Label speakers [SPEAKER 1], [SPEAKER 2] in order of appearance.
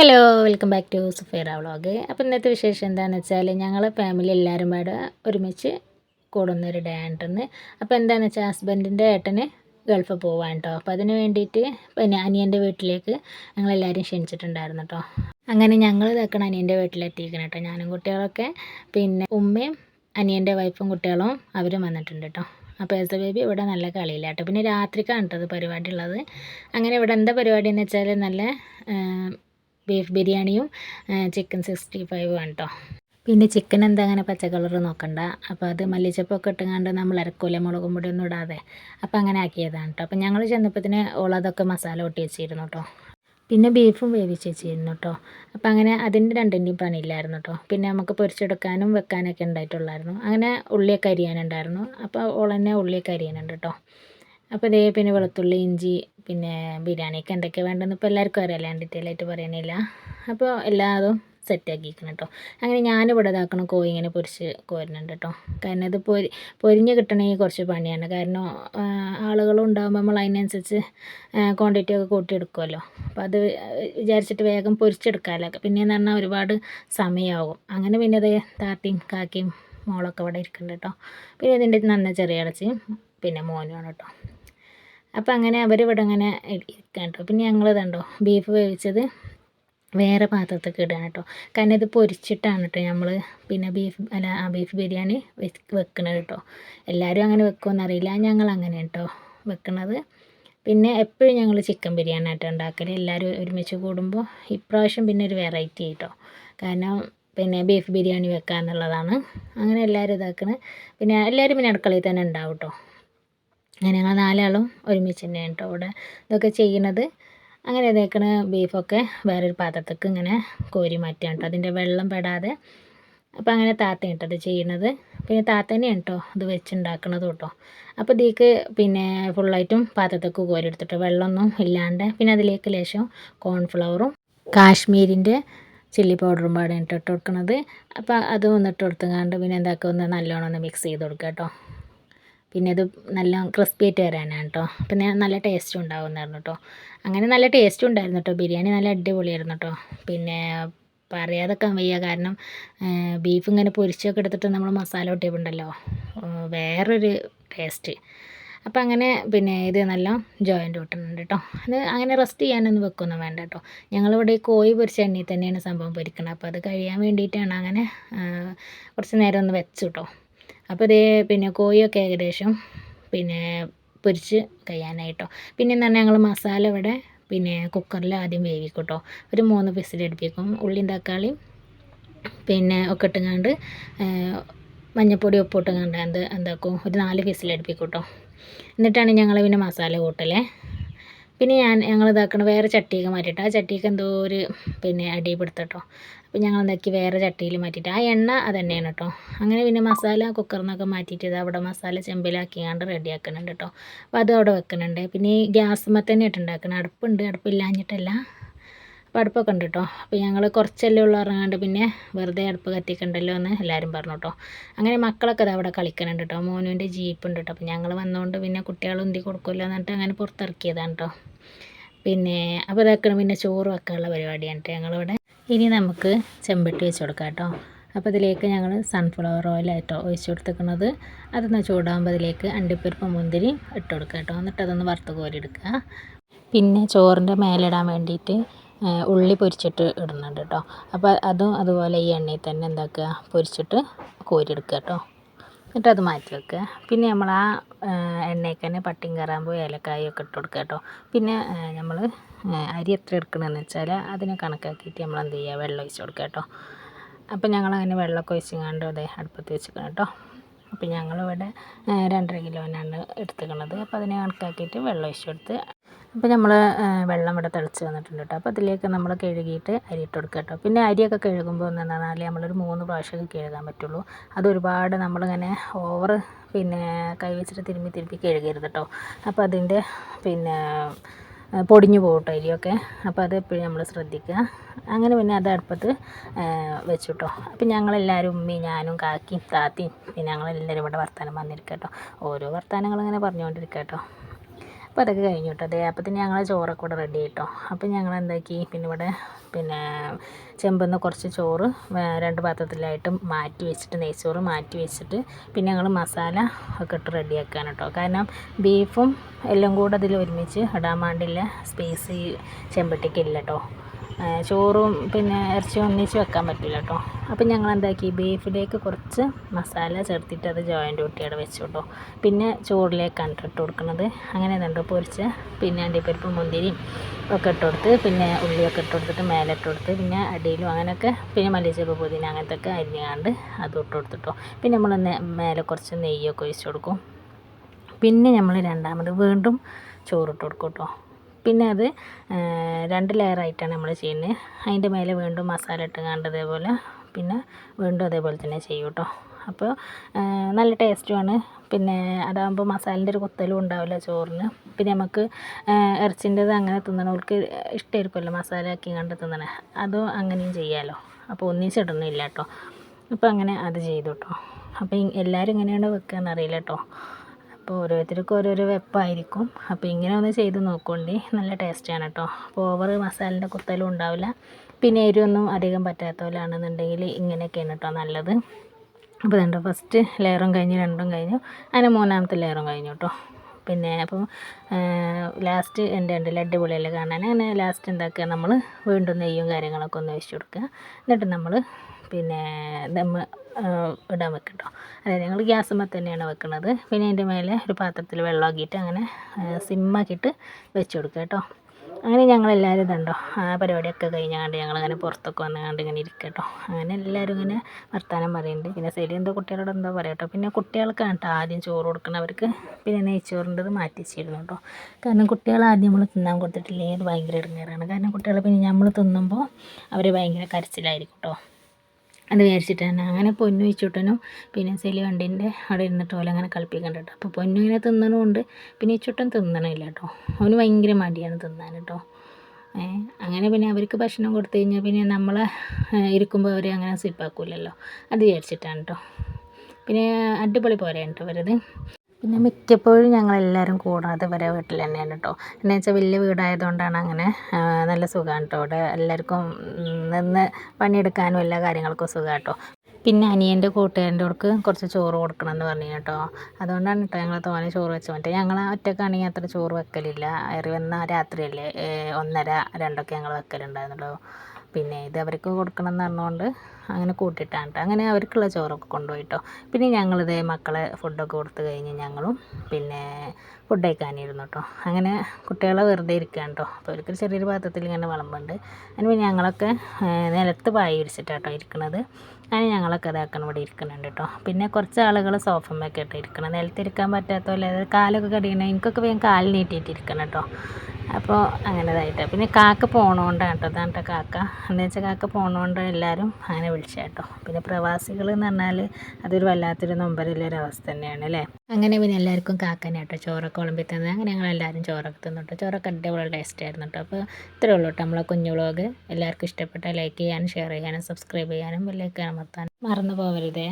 [SPEAKER 1] Hello welcome back to Sufera vlog അപ്പോൾ ഇന്നത്തെ വിശേഷം എന്താണെന്ന് വെച്ചാൽ ഞങ്ങൾ ഫാമിലി എല്ലാവരും പാടെ ഒരുമിച്ച് കൂടുന്ന ഒരു ഡേ ആണെന്ന് അപ്പോൾ എന്താണെന്ന് വെച്ചാൽ ഹസ്ബൻഡിന്റെ ഏട്ടന് ഗൾഫ് പോവാൻ കേട്ടോ അപ്പോൾ അതിന് വേണ്ടിയിട്ട് പിന്നെ അനിയന്റെ വീട്ടിലേക്ക് ഞങ്ങളെല്ലാവരും ക്ഷണിച്ചിട്ടുണ്ടായിരുന്നു കേട്ടോ അങ്ങനെ ഞങ്ങൾ ഇതാക്കണം അനിയന്റെ വീട്ടിലെത്തിക്കണം കേട്ടോ ഞാനും കുട്ടികളൊക്കെ പിന്നെ ഉമ്മയും അനിയന്റെ വൈഫും കുട്ടികളും അവരും വന്നിട്ടുണ്ട് കേട്ടോ അപ്പോൾ എസ് ബേബി ഇവിടെ നല്ല കളിയില്ല കേട്ടോ പിന്നെ രാത്രിക്കാണ് കേട്ടോ പരിപാടി ഉള്ളത്. അങ്ങനെ ഇവിടെ എന്താ പരിപാടി എന്ന് വെച്ചാൽ നല്ല ബീഫ് ബിരിയാണിയും ചിക്കൻ സിക്സ്റ്റി ഫൈവും ആണ് കേട്ടോ പിന്നെ ചിക്കൻ എന്താ അങ്ങനെ പച്ച കളർ നോക്കണ്ട. അപ്പോൾ അത് മല്ലിച്ചപ്പൊക്കെ ഇട്ടുകൊണ്ട് നമ്മൾ ഇറക്കൂല മുളകും പൊടി ഒന്നും ഇടാതെ. അപ്പോൾ അങ്ങനെ ആക്കിയതാണ് കേട്ടോ അപ്പോൾ ഞങ്ങൾ ചെന്നപ്പത്തിന് ഓളതൊക്കെ മസാല ഒട്ടി വെച്ചിരുന്നു കേട്ടോ പിന്നെ ബീഫും വേവിച്ച് വെച്ചിരുന്നു കേട്ടോ അപ്പോൾ അങ്ങനെ അതിന്റെ രണ്ടിന്റെയും പണിയില്ലായിരുന്നു കേട്ടോ പിന്നെ നമുക്ക് പൊരിച്ചെടുക്കാനും വെക്കാനൊക്കെ ഉണ്ടായിട്ടുള്ളായിരുന്നു. അങ്ങനെ ഉള്ളിയൊക്കെ അരിയാനുണ്ടായിരുന്നു. അപ്പോൾ ഓൾ തന്നെ ഉള്ളിയൊക്കെ അരിയാനുണ്ട് കേട്ടോ അപ്പോൾ ഇതേ പിന്നെ വെളുത്തുള്ളി ഇഞ്ചി പിന്നെ ബിരിയാണിക്ക് എന്തൊക്കെ വേണ്ടെന്ന് ഇപ്പോൾ എല്ലാവർക്കും അറിയാം. ഡീറ്റെയിൽ ആയിട്ട് പറയണില്ല. അപ്പോൾ എല്ലാതും സെറ്റാക്കിയിരിക്കണം കേട്ടോ അങ്ങനെ ഞാനിവിടെ ഇതാക്കണം കോഴി ഇങ്ങനെ പൊരിച്ച് കോരുന്നുണ്ട് കേട്ടോ കാരണം ഇത് പൊരി പൊരിഞ്ഞ് കിട്ടണമെങ്കിൽ കുറച്ച് പണിയാണ്. കാരണം ആളുകളും ഉണ്ടാകുമ്പോൾ നമ്മൾ അതിനനുസരിച്ച് ക്വാണ്ടിറ്റി ഒക്കെ കൂട്ടിയെടുക്കുമല്ലോ അപ്പോൾ അത് വിചാരിച്ചിട്ട് വേഗം പൊരിച്ചെടുക്കാമല്ലോ പിന്നെയെന്ന് പറഞ്ഞാൽ ഒരുപാട് സമയമാകും അങ്ങനെ പിന്നെ അത് താത്തിയും കാക്കിയും മോളൊക്കെ ഇവിടെ ഇരിക്കുന്നുണ്ട് കേട്ടോ പിന്നെ ഇതിന്റെ നന്ന ചെറിയ അടച്ചിയും പിന്നെ മോനുമാണ് കേട്ടോ അപ്പോൾ അങ്ങനെ അവരിവിടെ അങ്ങനെ ഇരിക്കാം പിന്നെ ഞങ്ങൾ ഇതുണ്ടോ ബീഫ് വേവിച്ചത് വേറെ പാത്രത്തേക്ക് ഇടുകയാണ് കേട്ടോ കാരണം ഇത് പൊരിച്ചിട്ടാണ് കേട്ടോ നമ്മൾ പിന്നെ ബീഫ് അല്ല ആ ബീഫ് ബിരിയാണി വെക്കണത് കേട്ടോ എല്ലാവരും അങ്ങനെ വെക്കുമെന്നറിയില്ല ഞങ്ങൾ അങ്ങനെ കേട്ടോ വെക്കണത്. പിന്നെ എപ്പോഴും ഞങ്ങൾ ചിക്കൻ ബിരിയാണി ആയിട്ട് ഉണ്ടാക്കൽ എല്ലാവരും ഒരുമിച്ച് കൂടുമ്പോൾ ഇപ്രാവശ്യം പിന്നെ ഒരു വെറൈറ്റി കേട്ടോ കാരണം പിന്നെ ബീഫ് ബിരിയാണി വെക്കുക എന്നുള്ളതാണ് അങ്ങനെ എല്ലാവരും ഇതാക്കണത് പിന്നെ എല്ലാവരും പിന്നെ അടുക്കളയിൽ തന്നെ ഉണ്ടാവും കേട്ടോ അങ്ങനെ ഞങ്ങൾ നാലാളും ഒരുമിച്ച് തന്നെയാണ് കേട്ടോ ഇവിടെ ഇതൊക്കെ ചെയ്യുന്നത്. അങ്ങനെ ഇതേക്കണ ബീഫൊക്കെ വേറൊരു പാത്രത്തേക്ക് ഇങ്ങനെ കോരി മാറ്റുകയാണ് കേട്ടോ അതിന്റെ വെള്ളം പെടാതെ അപ്പോൾ അങ്ങനെ താത്തയാണ് കേട്ടോ അത് ചെയ്യുന്നത്. പിന്നെ താത്ത തന്നെയാണ് കേട്ടോ ഇത് വെച്ചുണ്ടാക്കണത് കേട്ടോ അപ്പോൾ ഇതിലേക്ക് പിന്നെ ഫുള്ളായിട്ടും പാത്രത്തേക്ക് കോരി എടുത്തിട്ട് വെള്ളമൊന്നും ഇല്ലാണ്ട് പിന്നെ അതിലേക്ക് ലേശം കോൺഫ്ലവറും കാശ്മീരിന്റെ ചില്ലി പൗഡറും പാടെ ഇട്ട് കൊടുക്കുന്നത് അപ്പോൾ അത് ഒന്നിട്ട് കൊടുത്തുകൊണ്ട് പിന്നെ എന്താക്കുക ഒന്ന് നല്ലോണം ഒന്ന് മിക്സ് ചെയ്ത് കൊടുക്കുക കേട്ടോ പിന്നെ ഇത് നല്ല ക്രിസ്പി ആയിട്ട് വരാനാണ് കേട്ടോ പിന്നെ നല്ല ടേസ്റ്റ് ഉണ്ടാവുന്നതായിരുന്നു കേട്ടോ അങ്ങനെ നല്ല ടേസ്റ്റ് ഉണ്ടായിരുന്നു കേട്ടോ ബിരിയാണി നല്ല അടിപൊളിയായിരുന്നു കേട്ടോ പിന്നെ പറയാതൊക്കെ വയ്യ. കാരണം ബീഫ് ഇങ്ങനെ പൊരിച്ചൊക്കെ എടുത്തിട്ട് നമ്മൾ മസാല ഒട്ടിയപ്പോണ്ടല്ലോ വേറൊരു ടേസ്റ്റ് അപ്പോൾ അങ്ങനെ പിന്നെ ഇത് നല്ല ജോയിന്റ് കിട്ടുന്നുണ്ട് കേട്ടോ അത് അങ്ങനെ റെസ്റ്റ് ചെയ്യാനൊന്നും വെക്കൊന്നും വേണ്ട കേട്ടോ ഞങ്ങളിവിടെ കോഴി പൊരിച്ച എണ്ണയിൽ തന്നെയാണ് സംഭവം പൊരിക്കുന്നത് അപ്പോൾ അത് കഴിയാൻ വേണ്ടിയിട്ടാണ് അങ്ങനെ കുറച്ച് നേരം ഒന്ന് വെച്ചു കേട്ടോ അപ്പോൾ ഇതേ പിന്നെ കോഴിയൊക്കെ ഏകദേശം പിന്നെ പൊരിച്ച് കഴിയാനായിട്ടോ. പിന്നെ എന്ന് പറഞ്ഞാൽ ഞങ്ങൾ മസാല ഇവിടെ പിന്നെ കുക്കറിൽ ആദ്യം വേവിക്കും കേട്ടോ ഒരു മൂന്ന് വിസിലടുപ്പിക്കും ഉള്ളിയും തക്കാളിയും പിന്നെ ഒക്കെ ഇട്ടുങ്ങാണ്ട് മഞ്ഞൾപ്പൊടി ഉപ്പിട്ട് കണ്ട് എന്ത് എന്താക്കും ഒരു നാല് വിസിലടുപ്പിക്കും കേട്ടോ എന്നിട്ടാണ് ഞങ്ങൾ പിന്നെ മസാല കൂട്ടലേ. പിന്നെ ഞാൻ ഞങ്ങൾ ഇതാക്കണ വേറെ ചട്ടിയൊക്കെ മാറ്റിയിട്ട് ആ ചട്ടിയൊക്കെ എന്തോ ഒരു പിന്നെ അടി പിടുത്തട്ടോ അപ്പോൾ ഞങ്ങൾ എന്താക്കി വേറെ ചട്ടിയിൽ മാറ്റിയിട്ട് ആ എണ്ണ തന്നെയാണ് കേട്ടോ. അങ്ങനെ പിന്നെ മസാല കുക്കറിൽ നിന്നൊക്കെ മാറ്റിയിട്ട് ഇത് അവിടെ മസാല ചെമ്പിലാക്കിയാണ്ട് റെഡിയാക്കുന്നുണ്ട് കേട്ടോ. അപ്പോൾ അത് അവിടെ വെക്കുന്നുണ്ട് പിന്നെ ഈ ഗ്യാസുമ്മ തന്നെ ഇട്ടുണ്ടാക്കണം അടുപ്പുണ്ട്. അടുപ്പില്ലാഞ്ഞിട്ടല്ല അപ്പോൾ അടുപ്പൊക്കെ ഉണ്ട് കേട്ടോ. അപ്പോൾ ഞങ്ങൾ കുറച്ചല്ലേ ഉള്ളൂ ഇറങ്ങാണ്ട് പിന്നെ വെറുതെ അടുപ്പ് കത്തിക്കണ്ടല്ലോ എന്ന് എല്ലാവരും പറഞ്ഞു കേട്ടോ. അങ്ങനെ മക്കളൊക്കെ അത് അവിടെ കളിക്കണുണ്ട് കേട്ടോ. മോനുവിന്റെ ജീപ്പ് ഉണ്ട് കേട്ടോ. അപ്പോൾ ഞങ്ങൾ വന്നുകൊണ്ട് പിന്നെ കുട്ടികൾ ഉന്തി കൊടുക്കുമല്ലോ എന്നിട്ട് അങ്ങനെ പുറത്തിറക്കിയതാണ് കേട്ടോ. പിന്നെ അപ്പോൾ ഇതാക്കണം പിന്നെ ചോറ് വെക്കാനുള്ള പരിപാടിയാണ് ഞങ്ങളിവിടെ. ഇനി നമുക്ക് ചെമ്പട്ടി വെച്ച് കൊടുക്കാം കേട്ടോ അപ്പോൾ ഇതിലേക്ക് ഞങ്ങൾ സൺഫ്ലവർ ഓയിൽ ഓയിലായിട്ടോ ഒഴിച്ച് കൊടുത്തേക്കുന്നത് അതൊന്ന് ചൂടാകുമ്പോൾ അതിലേക്ക് അണ്ടിപ്പരിപ്പ് മുന്തിരി ഇട്ട് കൊടുക്കുക കേട്ടോ എന്നിട്ട് അതൊന്ന് വറുത്ത് കോരി എടുക്കുക. പിന്നെ ചോറിന്റെ മേലിടാൻ വേണ്ടിയിട്ട് ഉള്ളി പൊരിച്ചിട്ട് ഇടുന്നുണ്ട് കേട്ടോ അപ്പോൾ അതും അതുപോലെ ഈ എണ്ണയിൽ തന്നെ എന്താക്കുക? പൊരിച്ചിട്ട് കോരിയെടുക്കുക കേട്ടോ എന്നിട്ട് അത് മാറ്റി വെക്കുക. പിന്നെ നമ്മൾ ആ എണ്ണയ്ക്ക് തന്നെ പട്ടിയും കറാമ്പും ഏലക്കായും ഒക്കെ ഇട്ട് കൊടുക്കുക കേട്ടോ പിന്നെ നമ്മൾ അരി എത്ര എടുക്കണമെന്ന് വെച്ചാൽ അതിനെ കണക്കാക്കിയിട്ട് നമ്മൾ എന്ത് ചെയ്യുക വെള്ളം ഒഴിച്ച് കൊടുക്കുക കേട്ടോ അപ്പോൾ ഞങ്ങളങ്ങനെ വെള്ളമൊക്കെ ഒഴിച്ചുകൊണ്ട് അതെ അടുപ്പത്ത് വെച്ചിരിക്കണം കേട്ടോ അപ്പോൾ ഞങ്ങളിവിടെ രണ്ടര കിലോനാണ് എടുത്തിരിക്കുന്നത് അപ്പോൾ അതിനെ കണക്കാക്കിയിട്ട് വെള്ളം ഒഴിച്ച് കൊടുത്ത് അപ്പോൾ നമ്മൾ വെള്ളം ഇവിടെ തിളച്ച് വന്നിട്ടുണ്ട് കേട്ടോ അപ്പോൾ അതിലേക്ക് നമ്മൾ കഴുകിയിട്ട് അരി ഇട്ട് കൊടുക്കുക കേട്ടോ പിന്നെ അരിയൊക്കെ കഴുകുമ്പോൾ എന്ന് പറഞ്ഞാൽ നമ്മളൊരു മൂന്ന് പ്രാവശ്യമൊക്കെ കഴുകാൻ പറ്റുള്ളൂ. അത് ഒരുപാട് നമ്മളിങ്ങനെ ഓവർ പിന്നെ കൈ വെച്ചിട്ട് തിരുമ്പി തിരുമ്പി കഴുകരുത് കേട്ടോ അപ്പോൾ അതിന്റെ പിന്നെ പൊടിഞ്ഞു പോകട്ടോ കേട്ടോ അരിയൊക്കെ. അപ്പോൾ അത് എപ്പോഴും നമ്മൾ ശ്രദ്ധിക്കുക അങ്ങനെ പിന്നെ അത് അടുപ്പത്ത് വെച്ചു കേട്ടോ അപ്പം ഞങ്ങളെല്ലാവരും ഉമ്മി ഞാനും കാക്കിയും താത്തിയും പിന്നെ ഞങ്ങളെല്ലാവരും ഇവിടെ വർത്തമാനം വന്നിരിക്കുക കേട്ടോ ഓരോ വർത്തമാനങ്ങളിങ്ങനെ പറഞ്ഞുകൊണ്ടിരിക്കുക കേട്ടോ അപ്പോൾ അതൊക്കെ കഴിഞ്ഞു കേട്ടോ അതെ അപ്പത്തിന് ഞങ്ങൾ ചോറൊക്കെ ഇവിടെ റെഡി ആയിട്ടോ. അപ്പോൾ ഞങ്ങൾ എന്താക്കി പിന്നെ ഇവിടെ പിന്നെ ചെമ്പെന്ന് കുറച്ച് ചോറ് രണ്ട് പാത്രത്തിലായിട്ട് മാറ്റി വെച്ചിട്ട് നെയ്ച്ചോറ് മാറ്റി വെച്ചിട്ട് പിന്നെ ഞങ്ങൾ മസാല ഒക്കെ ഇട്ട് റെഡിയാക്കാൻ കേട്ടോ. കാരണം ബീഫും എല്ലാം കൂടെ അതിൽ ഒരുമിച്ച് ഇടാൻ വേണ്ടിയുള്ള സ്പേസ് ഈ ചെമ്പട്ടിക്കില്ല കേട്ടോ. ചോറും പിന്നെ ഇറച്ചി ഒന്നിച്ച് വെക്കാൻ പറ്റില്ല കേട്ടോ. അപ്പം ഞങ്ങൾ എന്താക്കി? ബീഫിലേക്ക് കുറച്ച് മസാല ചേർത്തിട്ട് അത് ജോയിന്റ് കൂട്ടി അവിടെ വെച്ചു കേട്ടോ. പിന്നെ ചോറിലേക്കാണ് ഇട്ട് കൊടുക്കുന്നത്. അങ്ങനെ രണ്ട് പൊരിച്ച് പിന്നെ അണ്ടിപ്പരിപ്പ് മുന്തിരിയും ഒക്കെ ഇട്ട് കൊടുത്ത് പിന്നെ ഉള്ളിയൊക്കെ ഇട്ട് കൊടുത്തിട്ട് മേലെ ഇട്ട് പിന്നെ അടിയിലും അങ്ങനെയൊക്കെ പിന്നെ മല്ലിച്ചപ്പ് പുതിന അങ്ങനത്തെ ഒക്കെ അരിഞ്ഞാണ്ട് അത് ഇട്ട് കൊടുത്തിട്ടോ. പിന്നെ നമ്മൾ മേലെ കുറച്ച് നെയ്യൊക്കെ ഒഴിച്ച് കൊടുക്കും. പിന്നെ നമ്മൾ രണ്ടാമത് വീണ്ടും ചോറിട്ട് കൊടുക്കും കേട്ടോ. പിന്നെ അത് രണ്ട് ലെയറായിട്ടാണ് നമ്മൾ ചെയ്യുന്നത്. അതിന്റെ മേലെ വീണ്ടും മസാല ഇട്ടുകാണ്ട് അതേപോലെ പിന്നെ വീണ്ടും അതേപോലെ തന്നെ ചെയ്യും കേട്ടോ. അപ്പോൾ നല്ല ടേസ്റ്റുമാണ്. പിന്നെ അതാകുമ്പോൾ മസാലേന്റെ ഒരു കുത്തലും ഉണ്ടാവില്ല ചോറിന്. പിന്നെ നമുക്ക് ഇറച്ചിന്റെത് അങ്ങനെ തിന്നണവർക്ക് ഇഷ്ടമായിരിക്കുമല്ലോ മസാല ആക്കി കണ്ട് തിന്നണേ. അതും അങ്ങനെയും ചെയ്യാമല്ലോ അപ്പോൾ ഒന്നിച്ചിടണില്ല കേട്ടോ. അപ്പോൾ അങ്ങനെ അത് ചെയ്തു കേട്ടോ. അപ്പോൾ എല്ലാവരും എങ്ങനെയാണ് വെക്കുക എന്നറിയില്ല കേട്ടോ. അപ്പോൾ ഓരോരുത്തർക്കും ഓരോരോ വെപ്പായിരിക്കും. അപ്പോൾ ഇങ്ങനെ ഒന്ന് ചെയ്ത് നോക്കോണ്ടി. നല്ല ടേസ്റ്റാണ് കേട്ടോ. അപ്പോൾ ഓവർ മസാലേന്റെ കുത്തലും ഉണ്ടാവില്ല. പിന്നെ എരിവൊന്നും അധികം പറ്റാത്തവരാണെന്നുണ്ടെങ്കിൽ ഇങ്ങനെയൊക്കെയാണ് കേട്ടോ നല്ലത്. അപ്പോൾ രണ്ട് ഫസ്റ്റ് ലെയറും കഴിഞ്ഞ് രണ്ടും കഴിഞ്ഞു. അങ്ങനെ മൂന്നാമത്തെ ലെയറും കഴിഞ്ഞു കേട്ടോ പിന്നെ അപ്പം ലാസ്റ്റ് എന്റെ ഉണ്ടല്ലോ അടിപൊളിയല്ലേ കാണാൻ. അങ്ങനെ ലാസ്റ്റ് എന്താക്കുക നമ്മൾ വീണ്ടും നെയ്യും കാര്യങ്ങളൊക്കെ ഒന്ന് വെച്ച് കൊടുക്കുക. എന്നിട്ട് നമ്മൾ പിന്നെ ദമ്മ് ഇടാൻ വെക്കും കേട്ടോ അതായത് ഞങ്ങൾ ഗ്യാസുമ്മ തന്നെയാണ് വെക്കുന്നത്. പിന്നെ അതിന്റെ മേലെ ഒരു പാത്രത്തിൽ വെള്ളമാക്കിയിട്ട് അങ്ങനെ സിമ്മാക്കിയിട്ട് വെച്ച് കൊടുക്കുക കേട്ടോ അങ്ങനെ ഞങ്ങളെല്ലാവരും ഇതുണ്ടോ ആ പരിപാടിയൊക്കെ കഴിഞ്ഞാണ്ട് ഞങ്ങളങ്ങനെ പുറത്തൊക്കെ വന്നുകൊണ്ട് ഇങ്ങനെ ഇരിക്കട്ടോ. അങ്ങനെ എല്ലാവരും ഇങ്ങനെ വർത്തമാനം പറയുന്നുണ്ട് പിന്നെ ശരി എന്തോ കുട്ടികളോട് എന്തോ പറയട്ടോ. പിന്നെ കുട്ടികൾക്കാണ് കേട്ടോ ആദ്യം ചോറ് കൊടുക്കുന്നവർക്ക് പിന്നെ നെയ്ച്ചോറിന്റെത് മാറ്റി വെച്ചിരുന്നു കേട്ടോ. കാരണം കുട്ടികൾ ആദ്യം നമ്മൾ തിന്നാൻ കൊടുത്തിട്ടില്ലെങ്കിൽ ഭയങ്കര ഇടങ്ങേറാണ്. കാരണം കുട്ടികൾ പിന്നെ നമ്മൾ തിന്നുമ്പോൾ അവർ ഭയങ്കര കരച്ചിലായിരിക്കും കേട്ടോ. അത് വിചാരിച്ചിട്ടാണ് അങ്ങനെ പൊന്നു ഇച്ചുട്ടനും പിന്നെ സെലി വണ്ടീന്റെ അവിടെ ഇരുന്നിട്ട് പോലെ അങ്ങനെ കളിപ്പിക്കണ്ട കേട്ടോ. അപ്പോൾ പൊന്നു ഇങ്ങനെ തിന്നണമുണ്ട് പിന്നെ ഇച്ചുട്ടൻ തിന്നണില്ല കേട്ടോ. അവന് ഭയങ്കര മടിയാണ് തിന്നാൻ കേട്ടോ. അങ്ങനെ പിന്നെ അവർക്ക് ഭക്ഷണം കൊടുത്തു കഴിഞ്ഞാൽ പിന്നെ നമ്മൾ ഇരിക്കുമ്പോൾ അവർ അങ്ങനെ സിപ്പാക്കൂലല്ലോ അത് വിചാരിച്ചിട്ടാണ് കേട്ടോ. പിന്നെ അടിപൊളി പോരാണ് കേട്ടോ അവരത് പിന്നെ മിക്കപ്പോഴും ഞങ്ങളെല്ലാവരും കൂടാതെ വരെ വീട്ടിൽ തന്നെയാണ് കേട്ടോ എന്നു വെച്ചാൽ വലിയ വീടായതുകൊണ്ടാണ് അങ്ങനെ നല്ല സുഖമാണ് കേട്ടോ അവിടെ എല്ലാവർക്കും നിന്ന് പണിയെടുക്കാനും എല്ലാ കാര്യങ്ങൾക്കും സുഖമാണ് കേട്ടോ പിന്നെ അനിയന്റെ കൂട്ടുകാരന്റെ അടുക്ക് കുറച്ച് ചോറ് കൊടുക്കണം എന്ന് പറഞ്ഞു കേട്ടോ അതുകൊണ്ടാണ് കേട്ടോ ഞങ്ങൾ തോനെ ചോറ് വെച്ച് മറ്റേ ഞങ്ങൾ ഒറ്റക്കാണെങ്കിൽ അത്ര ചോറ് വെക്കലില്ല. ഏറി വന്ന രാത്രിയല്ലേ ഒന്നര രണ്ടൊക്കെ ഞങ്ങൾ വെക്കലുണ്ടായിരുന്നുള്ളൂ. പിന്നെ ഇത് അവർക്ക് കൊടുക്കണം എന്ന് പറഞ്ഞുകൊണ്ട് അങ്ങനെ കൂട്ടിയിട്ടാണ് കേട്ടോ. അങ്ങനെ അവർക്കുള്ള ചോറൊക്കെ കൊണ്ടുപോയി കേട്ടോ പിന്നെ ഞങ്ങളിതേ മക്കളെ ഫുഡൊക്കെ കൊടുത്തു കഴിഞ്ഞ് ഞങ്ങളും പിന്നെ ഫുഡ് കഴിക്കാനിരുന്നു കേട്ടോ. അങ്ങനെ കുട്ടികളെ വെറുതെ ഇരിക്കുകയാണ് കേട്ടോ. അപ്പോൾ അവർക്ക് ചെറിയൊരു പാത്രത്തിൽ ഇങ്ങനെ വിളമ്പുണ്ട്. അതിന് പിന്നെ ഞങ്ങളൊക്കെ നിലത്ത് പായ വിരിച്ചിട്ടാട്ടോ ഇരിക്കുന്നത് അങ്ങനെ ഞങ്ങളൊക്കെ ഇതാക്കണം ഇവിടെ ഇരിക്കുന്നുണ്ട് കേട്ടോ. പിന്നെ കുറച്ച് ആളുകൾ സോഫമ്മയൊക്കെ ഇട്ട് ഇരിക്കണം നിലത്തിരിക്കാൻ പറ്റാത്ത പോലെ കാലൊക്കെ കടിയണം എനിക്കൊക്കെ വേഗം കാലിനീട്ടിയിട്ടിരിക്കണം കേട്ടോ. അപ്പോൾ അങ്ങനെ ഇതായിട്ട് പിന്നെ കാക്ക പോണോണ്ടാണ് കേട്ടോ. അതാണ് കേട്ടോ കാക്ക. എന്താ വെച്ചാൽ കാക്ക പോണോണ്ട് എല്ലാവരും അങ്ങനെ വിളിച്ച കേട്ടോ. പിന്നെ പ്രവാസികൾ എന്ന് പറഞ്ഞാൽ അതൊരു വല്ലാത്തൊരു നൊമ്പരമുള്ളൊരു അവസ്ഥ തന്നെയാണ് അല്ലേ? അങ്ങനെ പിന്നെ എല്ലാവർക്കും കാക്കനെ കേട്ടോ. ചോറൊക്കെ വിളമ്പി തന്നത് അങ്ങനെ ഞങ്ങൾ എല്ലാവരും ചോറൊക്കെ തിന്നു കേട്ടോ. ചോറൊക്കെ അടിപൊളി ടേസ്റ്റ് ആയിരുന്നു കേട്ടോ. അപ്പോൾ ഇത്രയേ ഉള്ളൂ കേട്ടോ നമ്മളെ കുഞ്ഞു വ്ളോഗ്. എല്ലാവർക്കും ഇഷ്ടപ്പെട്ട ലൈക്ക് ചെയ്യാനും ഷെയർ ചെയ്യാനും സബ്സ്ക്രൈബ് ചെയ്യാനും ബെല്ലൈക്കാൻ അമർത്താനും മറന്നു പോകരുതേ